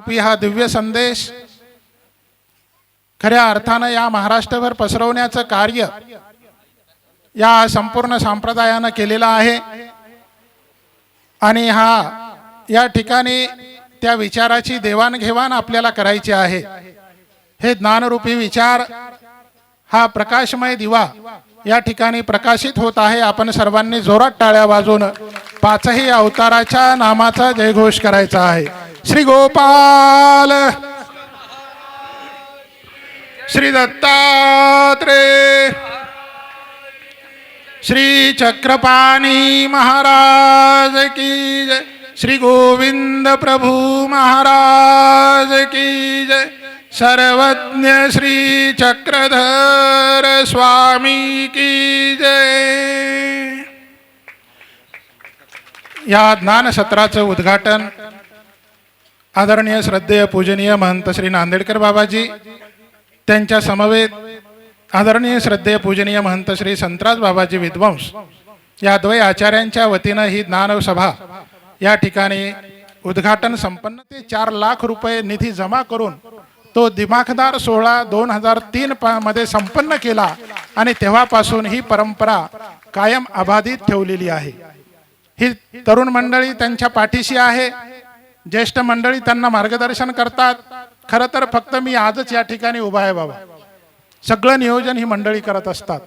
रूपी हा दिव्य संदेश. खऱ्या अर्थानं या महाराष्ट्रभर पसरवण्याचं कार्य या संपूर्ण संप्रदायानं केलेलं आहे. आणि हा या ठिकाणी त्या विचाराची देवाणघेवाण आपल्याला करायची आहे. हे ज्ञानरूपी विचार हा प्रकाशमय दिवा या ठिकाणी प्रकाशित होत आहे. आपण सर्वांनी जोरात टाळ्या वाजून पाचही अवताराच्या नामाचा जयघोष करायचा आहे. श्री गोपाल श्री दत्तात्रे श्री चक्रपाणी महाराज की जय। श्री गोविंद प्रभू महाराज की जय। सर्वज्ञ श्री चक्रधर स्वामी की जय। या ज्ञानसत्राचं उद्घाटन आदरणीय श्रद्धेय पूजनीय महंत श्री नांदेडकर बाबाजी त्यांच्या समवेत आदरणीय श्रद्धेय पूजनीय महंत श्री संतराज बाबाजी विद्वंस या द्वय आचार्यांच्या वतीनं ही ज्ञानसभा या ठिकाणी उद्घाटन संपन्न. ते चार लाख रुपये निधी जमा करून तो दिमाखदार सोहळा दोन हजार तीन मध्ये संपन्न केला आणि तेव्हापासून ही परंपरा कायम अबाधित ठेवलेली आहे. ही तरुण मंडळी त्यांच्या पाठीशी आहे. ज्येष्ठ मंडळी त्यांना मार्गदर्शन करतात. खरं तर फक्त मी आजच या ठिकाणी उभा आहे बाबा. सगळं नियोजन ही मंडळी करत असतात.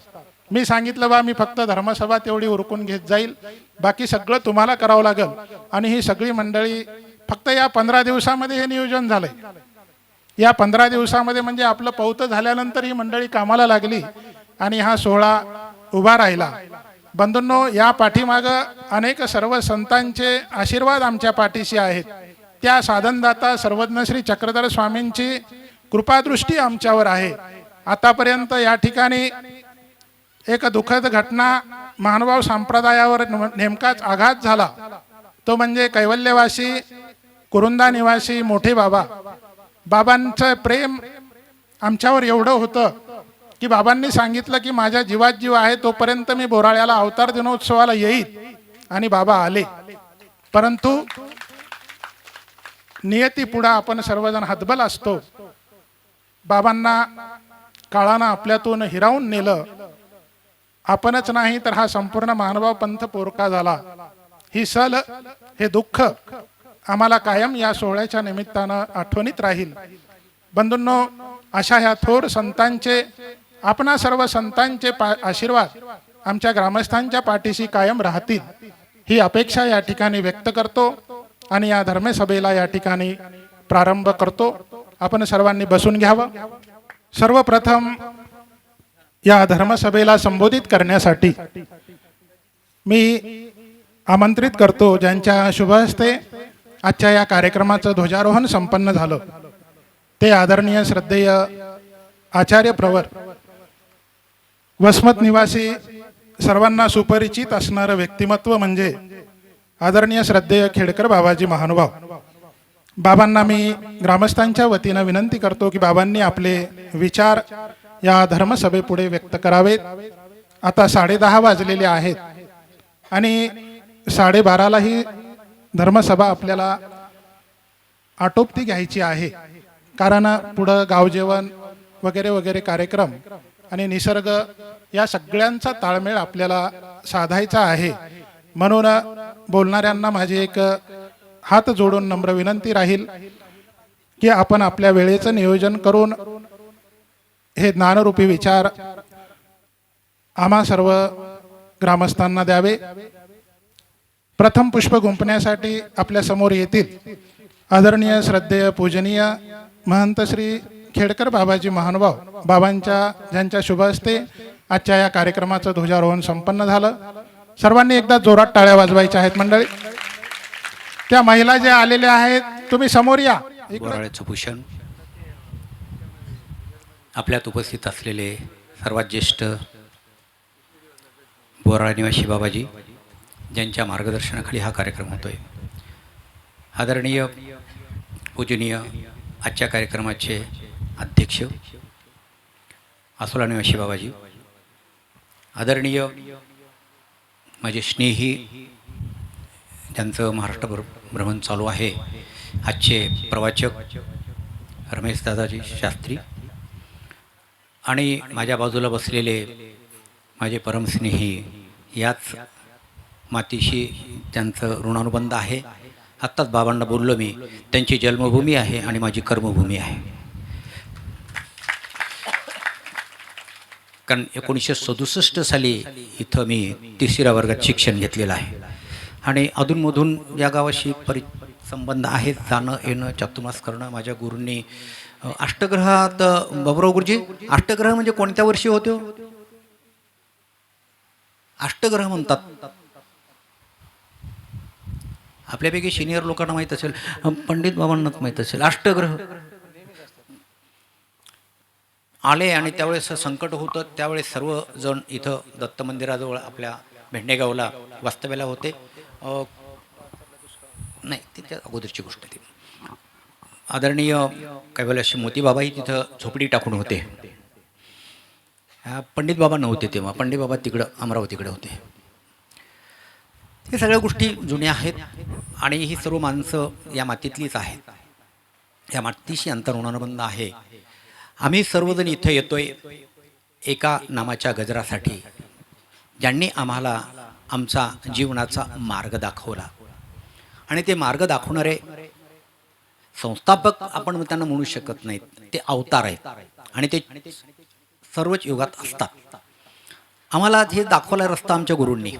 मी सांगितलं बा मी फक्त धर्मसभा तेवढी उरकून घेत जाईल. बाकी सगळं तुम्हाला करावं लागेल. आणि ही सगळी मंडळी फक्त या पंधरा दिवसामध्ये हे नियोजन झालंय. या पंधरा दिवसामध्ये म्हणजे आपलं पौत झाल्यानंतर ही मंडळी कामाला लागली आणि हा सोहळा उभा राहिला. बंधूंनो या पाठीमागं अनेक सर्व संतांचे आशीर्वाद आमच्या पाठीशी आहेत. त्या साधनदाता सर्वज्ञ श्री चक्रधर स्वामींची कृपादृष्टी आमच्यावर आहे. आतापर्यंत या ठिकाणी एक दुःखद घटना महानुभाव संप्रदायावर न- नेमकाच आघात झाला. तो म्हणजे कैवल्यवासी कुरुंदा निवासी मोठे बाबा. बाबांचं प्रेम आमच्यावर एवढं होतं की बाबांनी सांगितलं की माझ्या जीवात जीव आहे तोपर्यंत मी बोराळ्याला अवतार दिनोत्सवाला येईल आणि बाबा आले. परंतु नियती पुढं आपण सर्वजण हतबल असतो. बाबांना काळानं आपल्यातून हिरावून नेलं. आपणच नाही तर हा संपूर्ण मानवाव पंथ पोरका झाला. ही सल हे दुःख आम्हाला कायम या सोहळ्याच्या निमित्तानं आठवणीत राहील. बंधूंनो अशा ह्या थोर संतांचे आपणा सर्व संतांचे पा आशीर्वाद आमच्या ग्रामस्थांच्या पाठीशी कायम राहतील ही अपेक्षा या ठिकाणी व्यक्त करतो आणि या धर्मसभेला या ठिकाणी प्रारंभ करतो. आपण सर्वांनी बसून घ्यावं. सर्वप्रथम या धर्मसभेला संबोधित करण्यासाठी मी आमंत्रित करतो ज्यांच्या शुभ हस्ते आजच्या या कार्यक्रमाचं ध्वजारोहण संपन्न झालं. ते आदरणीय श्रद्धेय आचार्य प्रवर वसमत निवासी सर्वांना सुपरिचित असणारं व्यक्तिमत्व म्हणजे आदरणीय श्रद्धेय खेडकर बाबाजी महानुभाव. बाबांना मी ग्रामस्थांच्या वतीनं विनंती करतो की बाबांनी आपले विचार या धर्मसभेपुढे व्यक्त करावेत. आता साडेदहा वाजलेले आहेत आणि साडेबारालाही धर्मसभा आपल्याला आटोपती घ्यायची आहे. कारण पुढं गावजेवण वगैरे वगैरे कार्यक्रम आणि निसर्ग या सगळ्यांचा ताळमेळ आपल्याला साधायचा आहे. म्हणून बोलणाऱ्यांना माझी एक हात जोडून नम्र विनंती राहील की आपण आपल्या वेळेचं नियोजन करून हे ज्ञानरूपी विचार आम्हा सर्व ग्रामस्थांना द्यावे. प्रथम पुष्प गुंपण्यासाठी आपल्यासमोर येतील. आदरणीय श्रद्धेय पूजनीय महंत श्री खेडकर बाबाजी महानुभाव बाबांच्या ज्यांच्या शुभ हस्ते आजच्या या कार्यक्रमाचं ध्वजारोहण संपन्न झालं. सर्वांनी एकदा जोरात टाळ्या वाजवायच्या आहेत मंडळी. त्या महिला ज्या आलेल्या आहेत तुम्ही समोर या. भूषण. आपल्यात उपस्थित असलेले सर्वात ज्येष्ठ बोराळा निवासी बाबाजी ज्यांच्या मार्गदर्शनाखाली हा कार्यक्रम होतो आहे आदरणीय पूजनीय आजच्या कार्यक्रमाचे अध्यक्ष आसोला निवासी बाबाजी आदरणीय माझे स्नेही ज्यांचं महाराष्ट्रभर भ्रमण चालू आहे आजचे प्रवाचक रमेश दादाजी शास्त्री आणि माझ्या बाजूला बसलेले माझे परमस्नेही याच मातीशी त्यांचं ऋणानुबंध आहे आत्ताच बाबांना बोललो मी त्यांची जन्मभूमी आहे आणि माझी कर्मभूमी आहे. कारण एकोणीसशे सदुसष्ट साली इथं मी तिसऱ्या वर्गात शिक्षण घेतलेलं आहे. आणि अधूनमधून या गावाशी परि संबंध आहेत जाणं येणं चातुर्मास करणं माझ्या गुरूंनी अष्टग्रहात अ, बाबुराव गुरुजी अष्टग्रह म्हणजे कोणत्या वर्षी होतो हो? अष्टग्रह म्हणतात. आपल्यापैकी सिनियर लोकांना माहीत असेल पंडित बाबांनाच माहीत असेल. अष्टग्रह. आले आणि त्यावेळेस संकट होतं त्यावेळेस सर्वजण इथं दत्त मंदिराजवळ आपल्या भेंडेगावला वास्तव्याला होते. नाही तिथे अगोदरची गोष्ट ती. आदरणीय कैवल्याशी मोतीबाबाही तिथं झोपडी टाकून होते. पंडित बाबा नव्हते तेव्हा. पंडित बाबा तिकडं अमरावतीकडे होते. हे सगळ्या गोष्टी जुन्या आहेत आणि ही सर्व माणसं या मातीतलीच आहेत. या मातीशी अंतर्होणाबंध आहे. आम्ही सर्वजण इथं येतोय एका नामाच्या गजरासाठी ज्यांनी आम्हाला आमचा जीवनाचा मार्ग दाखवला. आणि ते मार्ग दाखवणारे संस्थापक आपण त्यांना म्हणू शकत नाहीत. ते अवतार आहेत आणि ते सर्वच युगात असतात. आम्हाला हे दाखवला रस्ता आमच्या गुरूंनी.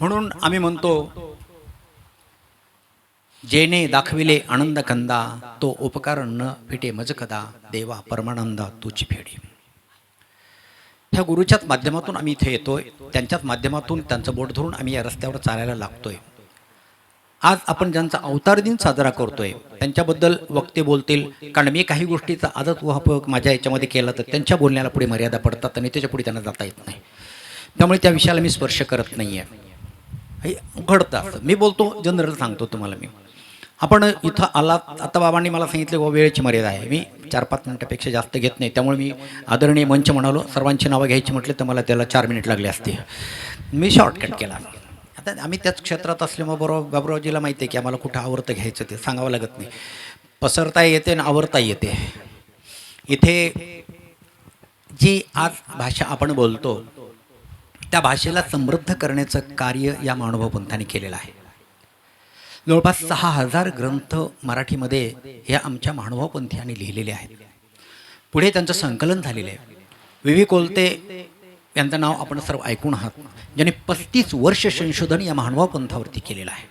म्हणून आम्ही म्हणतो जेने दाखविले आनंद कंदा तो उपकार न फिटे मजकदा देवा परमानंदा तुची फेडी. ह्या गुरुच्याच माध्यमातून आम्ही इथे येतोय त्यांच्याच माध्यमातून त्यांचं बोट धरून आम्ही या रस्त्यावर चालायला लागतोय. आज आपण ज्यांचा अवतार दिन साजरा करतोय त्यांच्याबद्दल वक्ते बोलतील कारण मी काही गोष्टीचा आदत उहापोह माझ्या याच्यामध्ये केला तर त्यांच्या बोलण्याला पुढे मर्यादा पडतात आणि त्याच्या पुढे त्यांना जाता येत नाही. त्यामुळे त्या विषयाला मी स्पर्श करत नाही आहे हे घडतं. असं मी बोलतो जनरल सांगतो तुम्हाला मी. आपण इथं आलात. आता बाबांनी मला सांगितलं बाबा वेळेची मर्यादा आहे. मी चार पाच मिनिटापेक्षा जास्त घेत नाही. त्यामुळे मी आदरणीय मंच म्हणालो. सर्वांची नावं घ्यायची म्हटले तर मला त्याला चार मिनिट लागले असते. मी शॉर्टकट केला. आता आम्ही त्याच क्षेत्रात असल्यामुळे बरोबर बाबुरावजीला माहिती आहे की आम्हाला कुठं आवडतं घ्यायचं ते सांगावं लागत नाही. पसरता येते आणि आवडता येते. इथे जी आज भाषा आपण बोलतो त्या भाषेला समृद्ध करण्याचं कार्य या मानवपंथाने केलेलं आहे. जवळपास सहा हजार ग्रंथ मराठीमध्ये या आमच्या मानवपंथीयांनी लिहिलेले आहेत. पुढे त्यांचं संकलन झालेलं आहे. वि व्ही. कोलते यांचं नाव आपण सर्व ऐकून आहात ज्यांनी पस्तीस वर्ष संशोधन या मानवापंथावरती केलेलं आहे.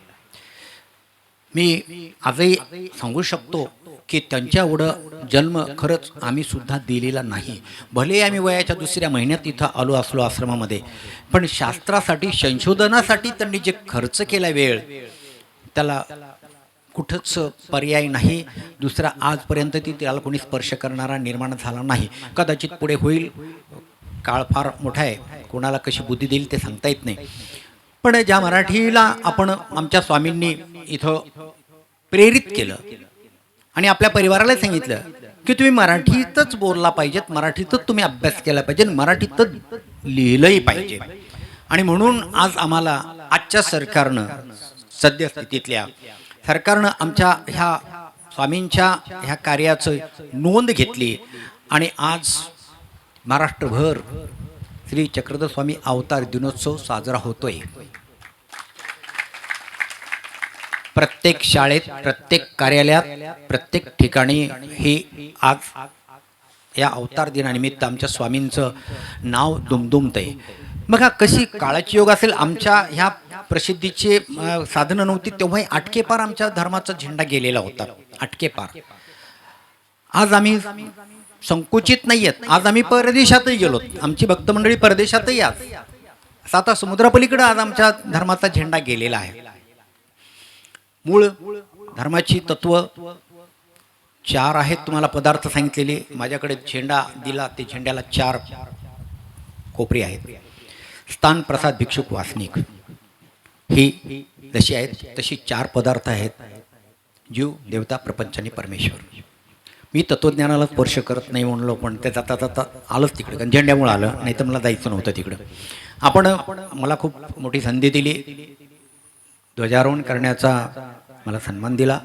मी आजही सांगू शकतो की त्यांच्या एवढं जन्म खरंच आम्ही सुद्धा दिलेला नाही. भले आम्ही वयाच्या दुसऱ्या महिन्यात इथं आलो असलो आश्रमामध्ये पण शास्त्रासाठी संशोधनासाठी त्यांनी जे खर्च केला वेळ त्याला कुठंच पर्याय नाही. दुसरा आजपर्यंत ती त्याला कोणी स्पर्श करणारा निर्माण झाला नाही. कदाचित पुढे होईल. काळ फार मोठा आहे. कोणाला कशी बुद्धी देईल ते सांगता येत नाही. पण ज्या मराठीला आपण आमच्या स्वामींनी इथं प्रेरित केलं आणि आपल्या परिवाराला सांगितलं की तुम्ही मराठीतच बोलला पाहिजेत मराठीतच तुम्ही अभ्यास केला पाहिजे मराठीतच लिहिलंही पाहिजे. आणि म्हणून आज आम्हाला आजच्या सरकारनं सद्यस्थितीतल्या. सरकारनं आमच्या ह्या स्वामींच्या ह्या कार्याचं नोंद घेतली आणि आज महाराष्ट्रभर श्री चक्रधर स्वामी अवतार दिनोत्सव साजरा होतोय. प्रत्येक शाळेत प्रत्येक कार्यालयात प्रत्येक ठिकाणी ही आज या अवतार दिनानिमित्त आमच्या स्वामींचं नाव दुमदुमत आहे मग हा कशी काळाची योग असेल आमच्या ह्या प्रसिद्धीचे साधनं नव्हती तेव्हाही आटकेपार आमच्या धर्माचा झेंडा गेलेला होता. आटकेपार. आज आम्ही संकुचित नाही आहेत आज आम्ही परदेशातही गेलो. आमची भक्त मंडळी परदेशातही आज. आता समुद्रापलीकडे आज आमच्या धर्माचा झेंडा गेलेला आहे. मूळ धर्माची तत्व चार आहेत तुम्हाला पदार्थ सांगितलेले. माझ्याकडे झेंडा दिला ते झेंड्याला चार कोपरी आहेत. स्थान प्रसाद भिक्षुक वासनिक. ही जशी आहेत तशी चार पदार्थ आहेत. जीव देवता प्रपंच आणि परमेश्वर. मी तत्त्वज्ञानाला स्पर्श करत नाही म्हणलो पण ते जाता जाता आलंच तिकडे. कारण झेंड्यामुळं आलं नाही तर मला जायचं नव्हतं तिकडं. आपण मला खूप मोठी संधी दिली. ध्वजारोहण करण्याचा मला सन्मान दिला.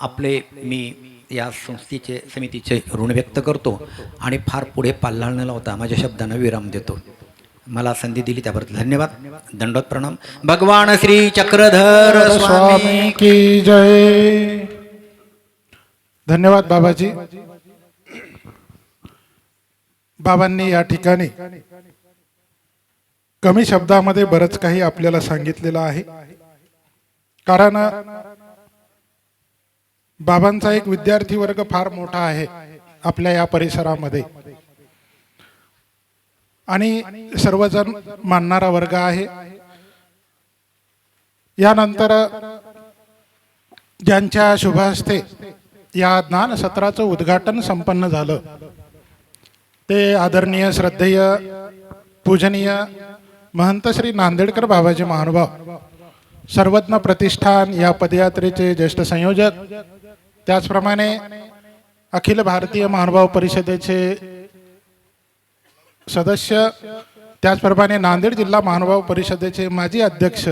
आपले मी या संस्थेचे समितीचे ऋण व्यक्त करतो आणि फार पुढे पाल्हाळ न माझ्या शब्दांना विराम देतो. मला संधी दिली त्याबद्दल धन्यवाद. दंडोत प्रणाम. भगवान श्री चक्रधर स्वामी की जय. धन्यवाद बाबाजी. बाबांनी या ठिकाणी कमी शब्दामध्ये बरंच काही आपल्याला सांगितलेलं आहे. कारण बाबांचा एक विद्यार्थी वर्ग फार मोठा आहे आपल्या या परिसरामध्ये. आणि सर्वजण मानणारा वर्ग आहे. यानंतर ज्यांच्या शुभहस्ते या ज्ञान सत्राचं उद्घाटन संपन्न झालं. ते आदरणीय श्रद्धेय पूजनीय महंत श्री नांदेडकर बाबाजी महानुभाव सर्वज्ञ प्रतिष्ठान या पदयात्रेचे ज्येष्ठ संयोजक त्याचप्रमाणे अखिल भारतीय महानुभाव परिषदेचे सदस्य त्याचप्रमाणे नांदेड जिल्हा महानुभाव परिषदेचे माजी अध्यक्ष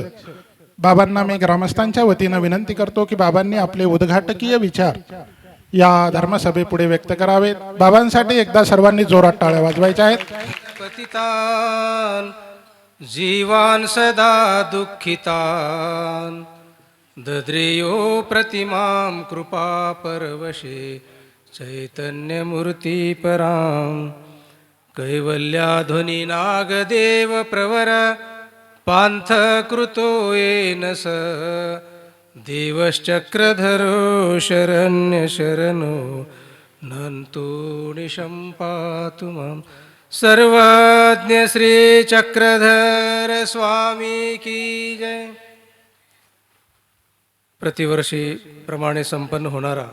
बाबांना मी ग्रामस्थांच्या वतीनं विनंती करतो की बाबांनी आपले उद्घाटकीय विचार या धर्मसभेपुढे व्यक्त करावेत. बाबांसाठी एकदा सर्वांनी जोरात टाळ्या वाजवायच्या आहेत. जीवान सदा दुःखितान दद्रेयो प्रतिमां कृपा परवशे चैतन्यमूर्ती परां कैवल्याध्वनि नागदेव प्रवर पान्थ कृतो येन स। देवश्चक्रधरो शरण्यशरणो नन्तु निशं पातु मां सर्वज्ञ श्री चक्रधर स्वामी की जय। प्रतिवर्षी प्रमाणे संपन्न होणारा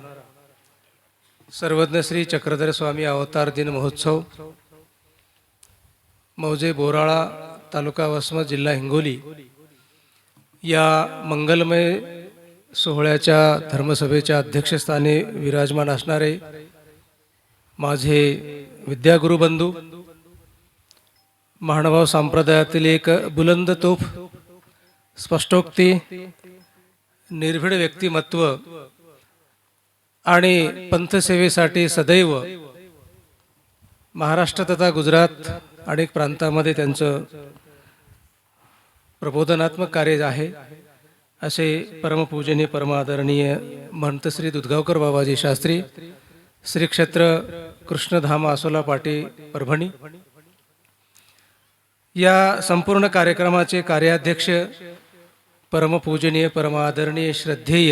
सर्वज्ञ श्री चक्रधर स्वामी अवतार दिन महोत्सव मौजे बोराळा तालुका वसमत जिल्हा हिंगोली या मंगलमय सोहळ्याच्या धर्मसभेच्या अध्यक्षस्थानी विराजमान असणारे माझे विद्यागुरुबंधू महानुभाव संप्रदायातील एक बुलंद तोफ स्पष्टोक्ती निर्भीड व्यक्तिमत्व आणि पंथसेवेसाठी सदैव महाराष्ट्र तथा गुजरात अनेक प्रांतामध्ये त्यांचं प्रबोधनात्मक कार्य आहे. असे परमपूजनीय परमादरणीय महंत श्री दुधगावकर बाबाजी शास्त्री श्री क्षेत्र कृष्णधाम आसोला पाटी परभणी. या संपूर्ण कार्यक्रमाचे कार्याध्यक्ष परमपूजनीय परमादरणीय श्रद्धेय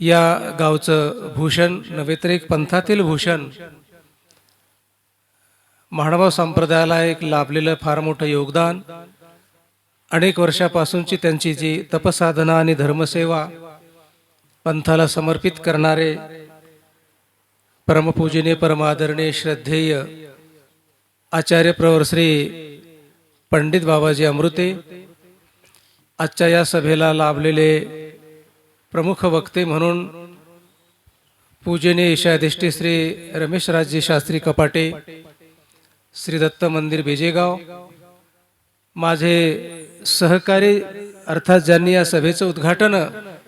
या गावचं भूषण नव्हे पंथातील भूषण महानुभाव संप्रदायाला एक लाभलेलं फार मोठं योगदान. अनेक वर्षापासूनची त्यांची जी तपसाधना आणि धर्मसेवा पंथाला समर्पित करणारे परमपूजने परमादरणीय श्रद्धेय आचार्य प्रवर श्री पंडित बाबाजी अमृते आजच्या या सभेला लाभलेले प्रमुख वक्ते म्हणून पूजनीय ईशाधिष्ठी श्री रमेशराजजी शास्त्री कपाटे श्री दत्त मंदिर भेजेगाव माझे सहकारी अर्थात ज्यांनी या सभेचं उद्घाटन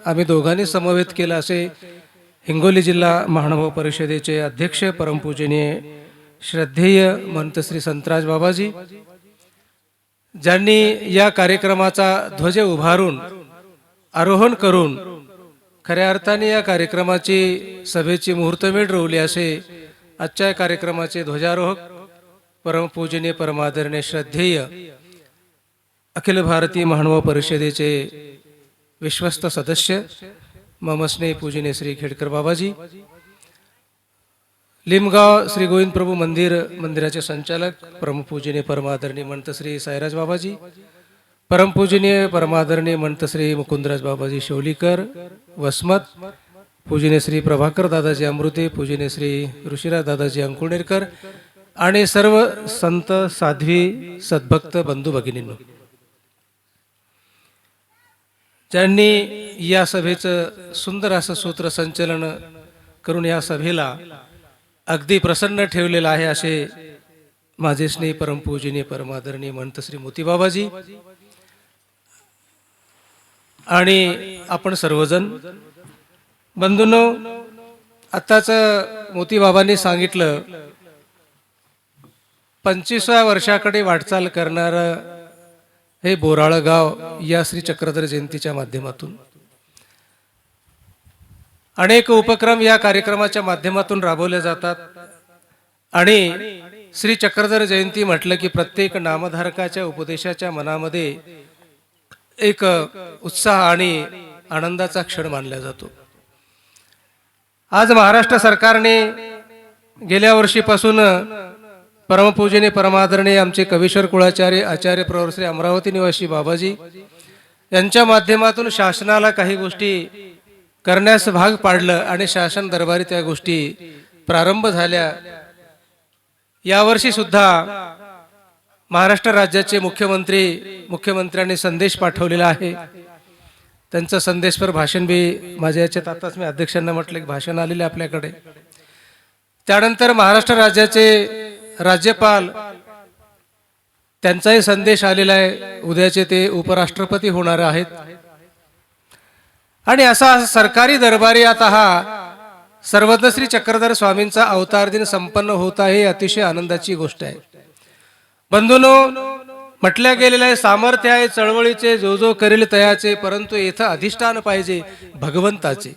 आम्ही दोघांनी समवेत केलं असे हिंगोली जिल्हा महानुभाव परिषदेचे अध्यक्ष परमपूजनीय श्रद्धेय महंत श्री संतराज बाबाजी. ज्यांनी या कार्यक्रमाचा ध्वज उभारून आरोहण करून खऱ्या अर्थाने या कार्यक्रमाची सभेची मुहूर्तमेढ रोवली असे आजच्या कार्यक्रमाचे ध्वजारोहक परमपूजनीय परमादरणीय श्रद्धेय अखिल भारतीय महानुभाव परिषदेचे विश्वस्त सदस्य ममस्ने पूजने श्री खेडकर बाबाजी लिमगाव श्री गोविंद प्रभू मंदिर मंदिराचे संचालक परमपूजनीय परमादरणीय मंत श्री साईराज बाबाजी परमपूजनीय परमादरणीय मंत श्री मुकुंदराज बाबाजी शेवलीकर वसमत पूजने श्री प्रभाकर दादाजी अमृते पूजने श्री ऋषिराज दादाजी अंकुणेरकर आणि सर्व संत साध्वी सद्भक्त बंधू भगिनींनो ज्यांनी या सभेचं सुंदर असं सूत्रसंचलन करून या सभेला अगदी प्रसन्न ठेवलेलं आहे असे माझे स्नेह परमपूजनीय परमादरणीय म्हणत श्री मोतीबाबाजी आणि आपण सर्वजण बंधूंनो आत्ताच मोतीबाबांनी सांगितलं पंचवीसव्या वर्षाकडे वाटचाल करणारं हे बोराळं गाव या श्री चक्रधर जयंतीच्या माध्यमातून. अनेक उपक्रम या कार्यक्रमाच्या माध्यमातून राबवले जातात. आणि श्री चक्रधर जयंती म्हटलं की प्रत्येक नामधारकाच्या उपदेशाच्या मनामध्ये एक उत्साह आणि आनंदाचा क्षण मानला जातो. आज महाराष्ट्र सरकारने गेल्या वर्षीपासून परमपूजने परमादरणीय आमचे कवीश्वर कुळाचार्य आचार्य प्रवर श्री अमरावती निवासी बाबाजी यांच्या माध्यमातून शासनाला काही गोष्टी करण्यास भाग पाडलं आणि शासन दरबारी त्या गोष्टी प्रारंभ झाल्या. यावर्षी सुद्धा महाराष्ट्र राज्याचे मुख्यमंत्री मुख्यमंत्र्यांनी संदेश पाठवलेला आहे. त्यांचं संदेशपर भाषण बी माझ्या याच्यात आताच मी अध्यक्षांना म्हटलं की भाषण आलेलं आपल्याकडे. त्यानंतर महाराष्ट्र राज्याचे राज्यपाल त्यांचाही संदेश आलेला आहे. उद्याचे ते उपराष्ट्रपती होणार आहेत. आणि असा सरकारी दरबारी आता हा सर्वज्ञ श्री चक्रधर स्वामींचा अवतार दिन संपन्न होत आहे ही अतिशय आनंदाची गोष्ट आहे. बंधूनो म्हटल्या गेलेलं आहे सामर्थ्य आहे चळवळीचे जो जो करेल तयाचे परंतु येथं अधिष्ठान पाहिजे भगवंताचे.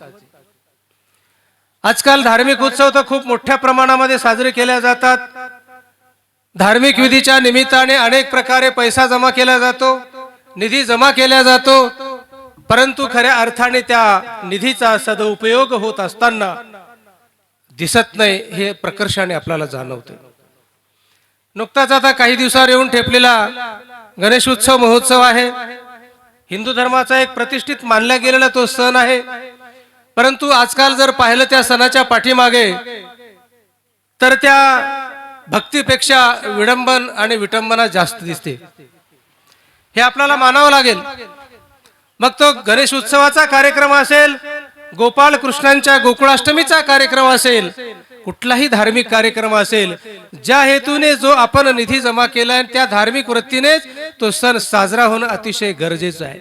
आजकाल धार्मिक उत्सव तर खूप मोठ्या प्रमाणामध्ये साजरे केल्या जातात. धार्मिक विधीच्या निमित्ताने अनेक प्रकारे पैसा जमा केला जातो निधी जमा केला जातो परंतु खऱ्या अर्थाने त्या निधीचा सदुपयोग होत असताना दिसत नाही हे प्रकर्षाने आपल्याला जाणवते. नुकताच आता काही दिवसावर येऊन ठेपलेला गणेश उत्सव महोत्सव आहे. हिंदू धर्माचा एक प्रतिष्ठित मानला गेलेला तो सण आहे. परंतु आजकाल जर पाहिलं त्या सणाच्या पाठीमागे तर त्या भक्तीपेक्षा विडंबन आणि विटंबना जास्त दिसते. हे आपल्याला मानावं लागेल. मग तो गणेश उत्सवाचा कार्यक्रम असेल गोपाळ कृष्णांच्या गोकुळाष्टमीचा कार्यक्रम असेल कुठलाही धार्मिक कार्यक्रम असेल ज्या हेतूने जो आपण निधी जमा केलाय त्या धार्मिक वृत्तीनेच तो सण साजरा होणं अतिशय गरजेचं आहे.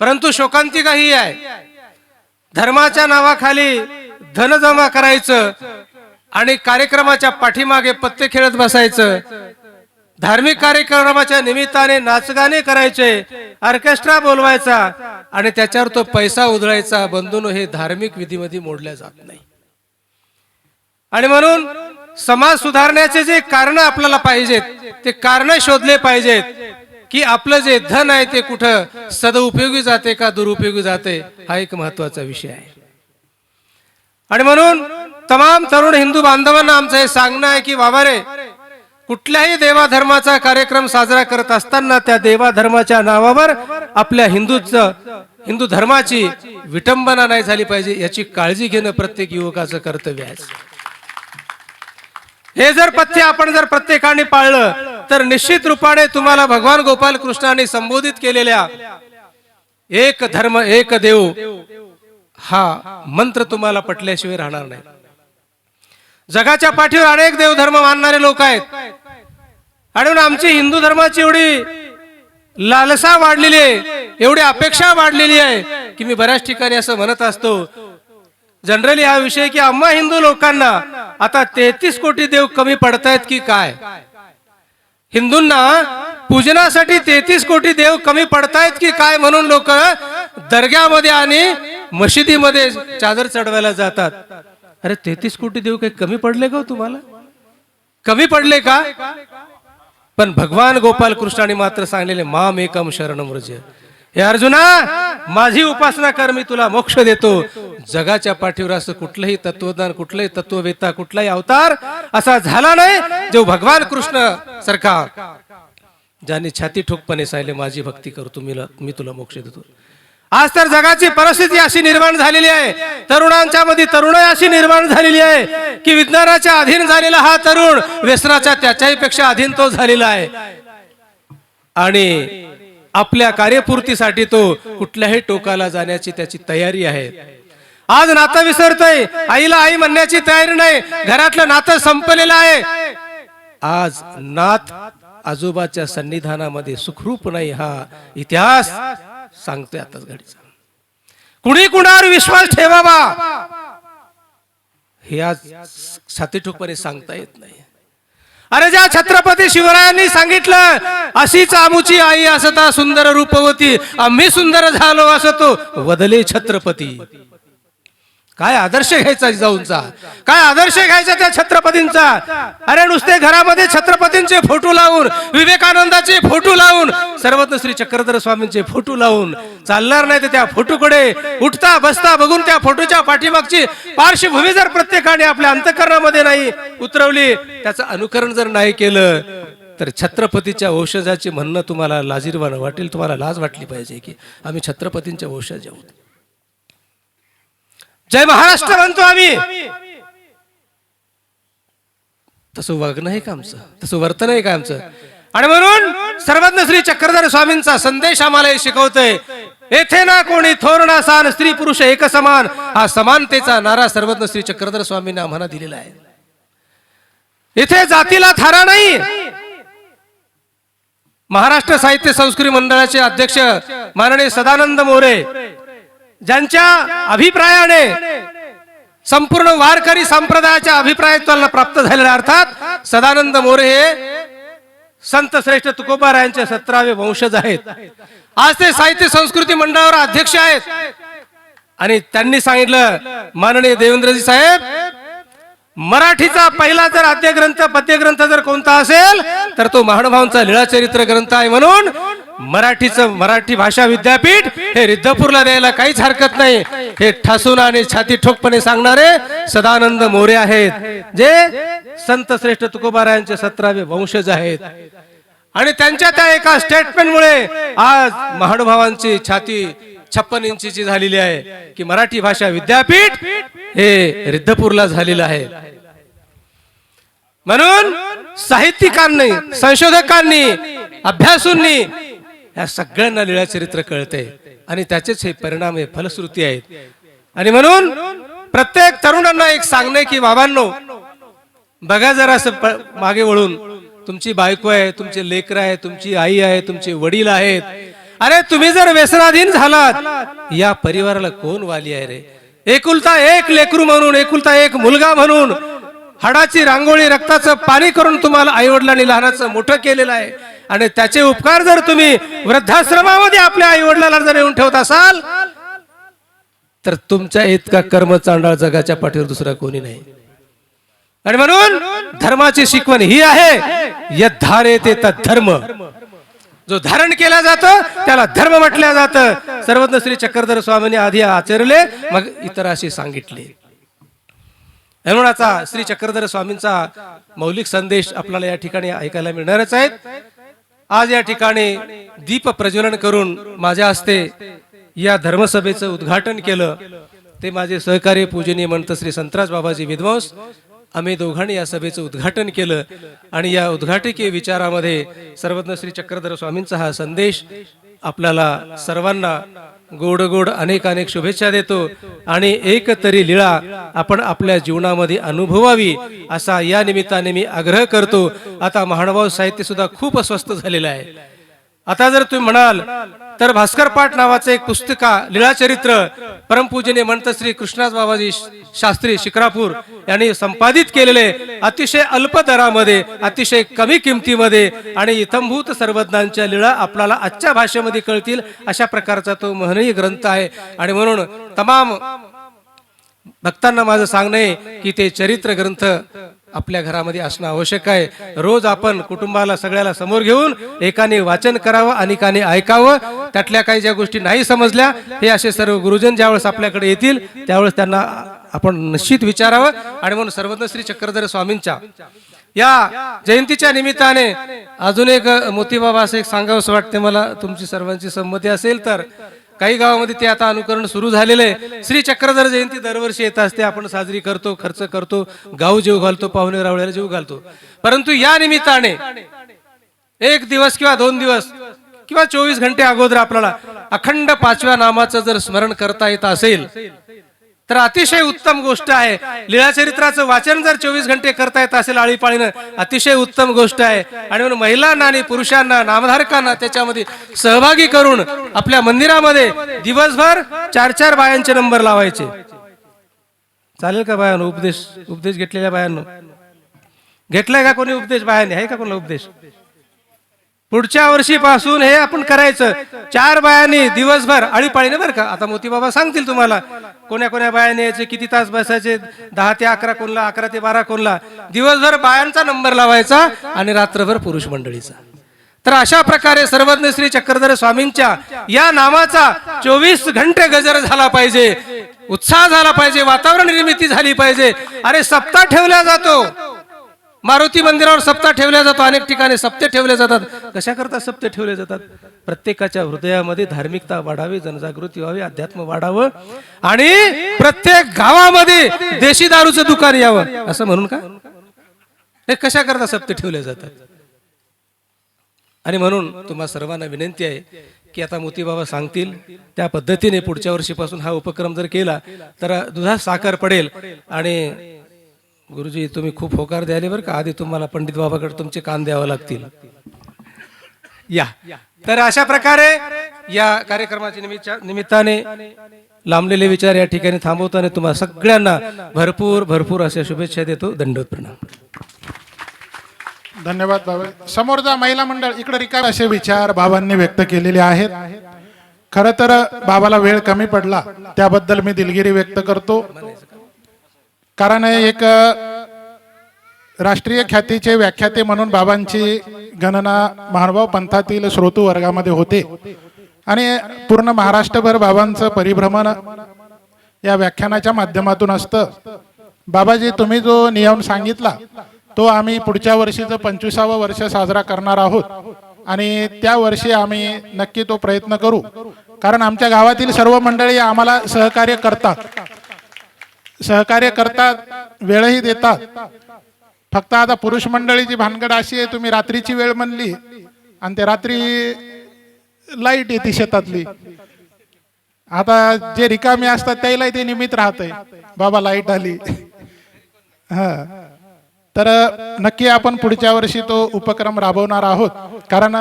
परंतु शोकांतिकाही आहे. धर्माच्या नावाखाली धन जमा करायचं आणि कार्यक्रमाच्या पाठीमागे पत्ते खेळत बसायचं. धार्मिक कार्यक्रमाच्या निमित्ताने नाचगाणे करायचे ऑर्केस्ट्रा बोलवायचा आणि त्याच्यावर तो पैसा उधळायचा. बंधून हे धार्मिक विधीमध्ये मोडल्या जात नाही. आणि म्हणून समाज सुधारण्याचे जे कारण आपल्याला पाहिजेत ते कारण शोधले पाहिजेत की आपलं जे धन आहे ते कुठं? सदउपयोगी जाते का दुरुपयोगी जाते? हा एक महत्त्वाचा विषय आहे. आणि म्हणून तमाम तरुण हिंदू बांधवांना आमचं हे सांगणं आहे की बाबा रे कुठल्याही देवाधर्माचा कार्यक्रम साजरा करत असताना त्या देवाधर्माच्या नावावर आपल्या हिंदूच हिंदू धर्माची विटंबना नाही झाली पाहिजे याची काळजी घेणं प्रत्येक युवकाचं कर्तव्य आहे. हे जर पथ्य आपण जर प्रत्येकाने पाळलं तर निश्चित रूपाने तुम्हाला भगवान गोपाल कृष्णाने संबोधित केलेल्या एक धर्म एक देव हा मंत्र तुम्हाला पटल्याशिवाय राहणार नाही. जगाच्या पाठीवर अनेक देवधर्म मानणारे लोक आहेत. आणि आमची हिंदू धर्माची एवढी लालसा वाढलेली आहे एवढी अपेक्षा वाढलेली आहे की मी बऱ्याच ठिकाणी असं म्हणत असतो. जनरली हा विषय की आम्हा हिंदू लोकांना आता तेहतीस कोटी देव कमी पडतायत की काय? हिंदूंना पूजनासाठी तेहतीस कोटी देव कमी पडतायत की काय म्हणून लोक दर्ग्यामध्ये आणि मशिदीमध्ये चादर चढवायला जातात. अरे तेहतीस कोटी देऊ काही कमी पडले का हो तुम्हाला? कमी पडले का? पण भगवान गोपाल कृष्णाने मात्र सांगलेले माम एकम शरण मृज हे अर्जुना माझी उपासना कर मी तुला मोक्ष देतो. जगाच्या पाठीवर असं कुठलंही तत्वज्ञान कुठलंही तत्ववेता कुठलाही अवतार असा झाला नाही जो भगवान कृष्ण सरकार. ज्यांनी छाती ठोकपणे सांगले माझी भक्ती करतो मी मी तुला मोक्ष देतो. आज तर जगाची परिस्थिती अशी निर्माण झालेली आहे. तरुणांच्या मध्ये तरुणाई अशी निर्माण झालेली आहे की विज्ञानाच्या अधीन झालेला हा तरुण व्यसनाच्या त्याच्याही पेक्षा अधीन तो झालेला आहे. आणि आपल्या कार्यपूर्तीसाठी तो कुठल्याही टोकाला जाण्याची त्याची तयारी आहे. आज नातं विसरतोय. आईला आई म्हणण्याची तयारी नाही. घरातलं नातं संपलेलं आहे. आज नात आजोबाच्या सन्निधानामध्ये सुखरूप नाही हा इतिहास. सांगतोय आताच घडीचा. कुणी कुणावर विश्वास ठेवावा? हे आज छातीठोकपणे सांगता येत नाही. अरे ज्या छत्रपती शिवरायांनी सांगितलं अशीच आमुची आई असता सुंदर रूपवती आम्ही सुंदर झालो असतो वदले छत्रपती. काय आदर्श घ्यायचा जाऊनचा? काय आदर्श घ्यायचा त्या छत्रपतींचा? अरे नुसते घरामध्ये छत्रपतींचे फोटो लावून विवेकानंदाचे फोटो लावून सर्वत्र श्री चक्रधर स्वामींचे फोटो लावून चालणार नाही तर त्या फोटोकडे. उठता बसता बघून त्या फोटोच्या पाठीमागची पार्श्वभूमी जर प्रत्येकाने आपल्या अंतकरणामध्ये नाही उतरवली त्याचं अनुकरण जर नाही केलं तर छत्रपतीच्या वंशजाचे म्हणणं तुम्हाला लाजीरवानं वाटेल तुम्हाला लाज वाटली पाहिजे की आम्ही छत्रपतींच्या वंशज आहोत. जय महाराष्ट्र म्हणतो आम्ही. तसं वागणं आहे का आमचं? तसं वर्तन आहे का आमचं? आणि म्हणून सर्वज्ञ श्री चक्रधर स्वामींचा संदेश आम्हाला शिकवतोय. येथे ना कोणी थोर ना सान स्त्री पुरुष एक समान हा समानतेचा नारा सर्वज्ञ श्री चक्रधर स्वामींनी आम्हाला दिलेला आहे. इथे जातीला थारा नाही. महाराष्ट्र साहित्य संस्कृती मंडळाचे अध्यक्ष माननीय सदानंद मोरे ज्यांच्या अभिप्रायाने संपूर्ण वारकरी संप्रदायाच्या अभिप्रायाला प्राप्त झालेला अर्थात सदानंद मोरे हे संत श्रेष्ठ तुकोबारायांचे सतरावे वंशज आहेत. आज ते साहित्य संस्कृती मंडळावर अध्यक्ष आहेत. आणि त्यांनी सांगितलं माननीय देवेंद्रजी साहेब मराठीचा पहिला जर आद्यग्रंथ पद्यग्रंथ जर कोणता असेल तर तो महानुभावांचा लीळाचरित्र ग्रंथ आहे म्हणून मराठीचं मराठी भाषा विद्यापीठ हे रिद्धपूरला द्यायला काहीच हरकत नाही. हे ठासून आणि छाती ठोकपणे सांगणारे सदानंद मोरे आहेत जे संत श्रेष्ठ तुकोबारायांचे सतरावे वंशज आहेत. आणि त्यांच्या त्या एका स्टेटमेंटमुळे आज महानुभावांची छाती छप्पन इंचीची झालेली आहे की मराठी भाषा विद्यापीठ हे रिद्धपूरला झालेलं आहे. म्हणून साहित्यिकांनी संशोधकांनी अभ्यासूंनी या सगळ्यांना लीळा चरित्र कळते आणि त्याचेच हे परिणाम हे फलश्रुती आहेत. आणि म्हणून प्रत्येक तरुणांना एक सांगणे की बाबांनो बघा जरा असं मागे वळून. तुमची बायको आहे तुमचे लेकर आहे तुमची आई आहे तुमचे वडील आहेत. अरे तुम्ही जर व्यसनाधीन झालात या परिवाराला कोण वाली आहे रे? एकुलता एक लेकरू म्हणून एकुलता एक मुलगा म्हणून हाडाची रांगोळी रक्ताचं पाणी करून तुम्हाला आईवडिलांनी लहानाचं मोठं केलेलं आहे. आणि त्याचे उपकार जर तुम्ही वृद्धाश्रमामध्ये आपल्या आई वडिलांना जर येऊन ठेवत असाल तर तुमच्या इतका कर्म चांडाळ जगाच्या पाठीवर दुसरा कोणी नाही. आणि म्हणून धर्माची शिकवण ही आहे यधारे ते धर्म जो धारण केला जातो त्याला धर्म म्हटलं जातं. सर्वज्ञ श्री चक्रधर स्वामींनी आधी आचरले मग इतराशी सांगितले. म्हणून आता श्री चक्रधर स्वामींचा मौलिक संदेश आपल्याला या ठिकाणी ऐकायला मिळणारच आहेत. आज या ठिकाणी दीप प्रज्वलन करून माझ्या हस्ते या धर्मसभेचं उद्घाटन केलं. ते माझे सहकारी पूजनीय म्हणत श्री संतराज बाबाजी विद्वांस. आम्ही दोघांनी या सभेचं उद्घाटन केलं आणि या उद्घाटकीय विचारामध्ये सर्वज्ञ श्री चक्रधर स्वामींचा हा संदेश आपल्याला सर्वांना गोड गोड अनेक अनेक शुभेच्छा देतो आणि एक तरी लीळा आपण आपल्या जीवनामध्ये अनुभवावी असा या निमित्ताने मी आग्रह करतो. आता महानुभाव साहित्य सुद्धा खूप अस्वस्थ झालेलं आहे. आता जर तुम्ही म्हणाल तर भास्कर पाठ नावाचं एक पुस्तिका लीळाचरित्र परमपूजने म्हणत श्री कृष्णास बाबाजी शास्त्री शिक्रापूर यांनी संपादित केलेले अतिशय अल्प दरामध्ये अतिशय कमी किमतीमध्ये आणि इथंभूत सर्वज्ञांच्या लीळा आपल्याला आजच्या भाषेमध्ये कळतील अशा प्रकारचा तो महनीय ग्रंथ आहे. आणि म्हणून तमाम भक्तांना माझं सांगणं आहे की ते चरित्र ग्रंथ आपल्या घरामध्ये असणं आवश्यक आहे. रोज आपण कुटुंबाला सगळ्याला समोर घेऊन एकाने वाचन करावं अनेकाने ऐकावं. त्यातल्या काही ज्या गोष्टी नाही समजल्या हे असे सर्व गुरुजन ज्यावेळेस आपल्याकडे येतील त्यावेळेस त्यांना आपण निश्चित विचारावं. आणि म्हणून सर्वज्ञ श्री चक्रधर स्वामींच्या या जयंतीच्या निमित्ताने अजून एक मोतीबाबा असं एक सांगावंसं वाटते मला. तुमची सर्वांची संमती असेल तर काही गावामध्ये ते आता अनुकरण सुरू झालेलं आहे. श्री चक्रधर जयंती दरवर्षी येत असते. आपण साजरी करतो खर्च करतो गाव जीव घालतो पाहुणे रावळ्याला जीव घालतो. परंतु या निमित्ताने एक दिवस किंवा दोन दिवस किंवा चोवीस घंटे अगोदर आपल्याला अखंड पाचव्या नामाचं जर स्मरण करता येत असेल तर अतिशय उत्तम गोष्ट आहे. लीळाचरित्राचं वाचन जर चोवीस घंटे करता येत असेल आळीपाळीनं अतिशय उत्तम गोष्ट आहे. आणि म्हणून महिलांना आणि पुरुषांना नामधारकांना त्याच्यामध्ये सहभागी करून आपल्या मंदिरामध्ये दिवसभर चार चार बायांचे नंबर लावायचे. चालेल का बायानो? उपदेश उपदेश घेतलेल्या बायांनो? घेतलाय का कोणी उपदेश बायांनी? आहे का कोणाला उपदेश? पुढच्या वर्षीपासून हे आपण करायचं. चार बायांनी दिवसभर आळीपाळीने बरं का? आता मोतीबाबा सांगतील तुम्हाला. कोण्या कोण्या बायाने यायचे किती तास बसायचे? दहा ते अकरा कोणला अकरा ते बारा कोणला? दिवसभर बायांचा नंबर लावायचा आणि रात्रभर पुरुष मंडळीचा. तर अशा प्रकारे सर्वज्ञ श्री चक्रधर स्वामींच्या या नामाचा चोवीस घंटे गजर झाला पाहिजे. उत्साह झाला पाहिजे. वातावरण निर्मिती झाली पाहिजे. अरे सप्ताह ठेवला जातो. मारुती मंदिरावर सप्ताह ठेवल्या जातो. अनेक ठिकाणी सप्ते ठेवले जातात. कशाकरता सप्ते ठेवले जातात? प्रत्येकाच्या हृदयामध्ये धार्मिकता वाढावी जनजागृती व्हावी अध्यात्म वाढावं आणि प्रत्येक गावामध्ये देशी दारूचं दुकान यावं. असं म्हणून का? हे कशाकरता सप्ते ठेवले जातात? आणि म्हणून तुम्हा सर्वांना विनंती आहे की आता मोतीबाबा सांगतील त्या पद्धतीने पुढच्या वर्षीपासून हा उपक्रम जर केला तर दुधात साखर पडेल आणि गुरुजी तुम्ही खूप होकार द्यायला बरं का? आधी तुम्हाला पंडित बाबाकडे तुमचे कान द्यावं लागतील. या. तर अशा प्रकारे या कार्यक्रमाच्या निमित्त निमित्ताने लांबलेले विचार या ठिकाणी थांबवताना तुम्हाला सगळ्यांना भरपूर भरपूर अशा शुभेच्छा देतो. दंडवत प्रणाम. धन्यवाद बाबा. समोरचा महिला मंडळ इकडे रिकाम असे विचार बाबांनी व्यक्त केलेले आहेत. खर तर बाबाला वेळ कमी पडला त्याबद्दल मी दिलगिरी व्यक्त करतो. कारण एक राष्ट्रीय ख्यातीचे व्याख्याते म्हणून बाबांची गणना महानुभाव पंथातील श्रोतू वर्गामध्ये होते. आणि पूर्ण महाराष्ट्रभर बाबांचं परिभ्रमण या व्याख्यानाच्या माध्यमातून असतं. बाबाजी तुम्ही जो नियम सांगितला तो आम्ही पुढच्या वर्षीचं पंचवीसावं वर्ष साजरा करणार आहोत. आणि त्या वर्षी आम्ही नक्की तो प्रयत्न करू. कारण आमच्या गावातील सर्व मंडळी आम्हाला सहकार्य करतात. सहकार्य करतात वेळही देतात. फक्त आता पुरुष मंडळीची भानगड अशी आहे तुम्ही रात्रीची वेळ म्हणली आणि ते रात्री लाइट येते शेतातली. आता जे रिकामे असतात त्याला ते निमित्त राहतंय. बाबा लाइट आली. हा. तर नक्की आपण पुढच्या वर्षी तो उपक्रम राबवणार आहोत. कारण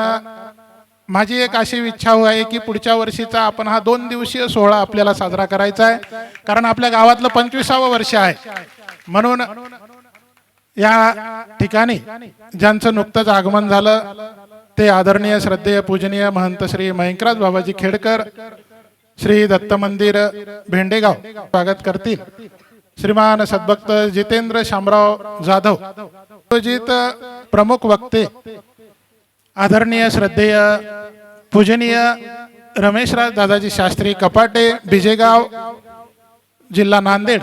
माझी एक अशी इच्छा आहे की पुढच्या वर्षीचा आपण हा दोन दिवसीय सोहळा आपल्याला साजरा करायचा आहे. कारण आपल्या गावातलं पंचवीसावं वर्ष आहे. म्हणून या ठिकाणी ज्यांचं नुकतंच आगमन झालं ते आदरणीय श्रद्धेय पूजनीय महंत श्री मयंकराज बाबाजी खेडकर श्री दत्त मंदिर भेंडेगाव स्वागत करतील. श्रीमान सद्भक्त जितेंद्र शामराव जाधव. आयोजित प्रमुख वक्ते आदरणीय श्रद्धेय पूजनीय रमेशराज दादाजी शास्त्री कपाटे बिजेगाव जिल्हा नांदेड.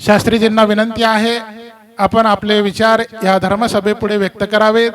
शास्त्रीजींना विनंती आहे आपण आपले विचार या धर्मसभेपुढे व्यक्त करावेत.